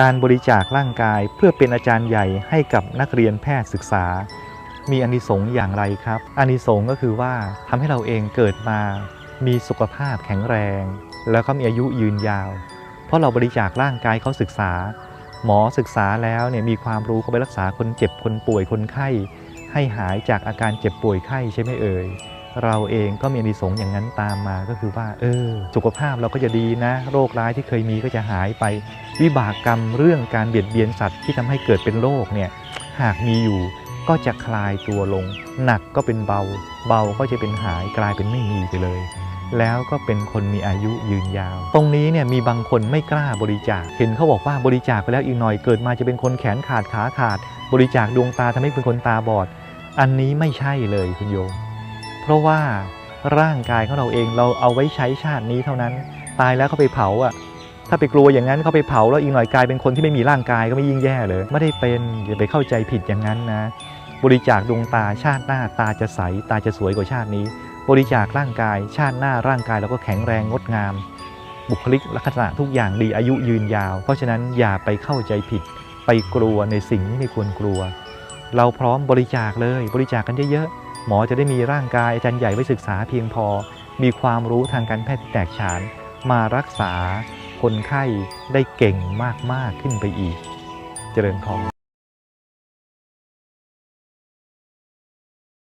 การบริจาคร่างกายเพื่อเป็นอาจารย์ใหญ่ให้กับนักเรียนแพทย์ศึกษา มีอานิสงส์อย่างไรครับอานิสงส์ก็คือว่าทำให้เราเองเกิดมา มีสุขภาพแข็งแรง แล้วก็มีอายุยืนยาว เพราะเราบริจาคร่างกายเขาศึกษา หมอศึกษาแล้วเนี่ยมีความรู้เขาไปรักษาคนเจ็บคนป่วยคนไข้ ให้หายจากอาการเจ็บป่วยไข้ใช่ไหมเอ่ย เราเองก็มีอนิสงส์อย่างนั้นตามมาก็คือว่าเออสุขภาพเราก็จะดีนะ โรคร้ายที่เคยมีก็จะหายไป วิบากกรรมเรื่องการเบียดเบียนสัตว์ที่ทำให้เกิดเป็นโรคเนี่ยหากมีอยู่ก็จะคลายตัวลง หนักก็เป็นเบา เบาก็จะเป็นหายกลายเป็นไม่มีไปเลย แล้วก็เป็นคนมีอายุยืนยาว ตรงนี้เนี่ยมีบางคนไม่กล้าบริจาค เห็นเขาบอกว่าบริจาคไปแล้วอีกหน่อยเกิดมาจะเป็นคนแขนขาดขาขาด บริจาคดวงตาทำให้เป็นคนตาบอด อันนี้ไม่ใช่เลยคุณโยม เพราะว่าร่างกายของเราเองเราเอาไว้ใช้ชาตินี้เท่านั้น ตายแล้วเขาไปเผาอะ ถ้าไปกลัวอย่างนั้นเขาไปเผาแล้วอีกหน่อยกลายเป็นคนที่ไม่มีร่างกายก็ไม่ยิ่งแย่เลย ไม่ได้เป็นอย่าไปเข้าใจผิดอย่างนั้นนะ บริจาคดวงตาชาติหน้าตาจะใสตาจะสวยกว่าชาตินี้ บริจาคร่างกาย ชาติหน้าร่างกายเราก็แข็งแรงงดงาม บุคลิกลักษณะทุกอย่างดีอายุยืนยาว เพราะฉะนั้นอย่าไปเข้าใจผิด ไปกลัวในสิ่งที่ไม่ควรกลัว เราพร้อมบริจาคเลย บริจาคกันเยอะๆ หมอจะได้มีร่างกายอาจารย์ใหญ่ไว้ศึกษาเพียงพอ มีความรู้ทางการแพทย์ที่แตกฉาน มารักษาคนไข้ได้เก่งมาก ๆ ขึ้นไปอีก เจริญพร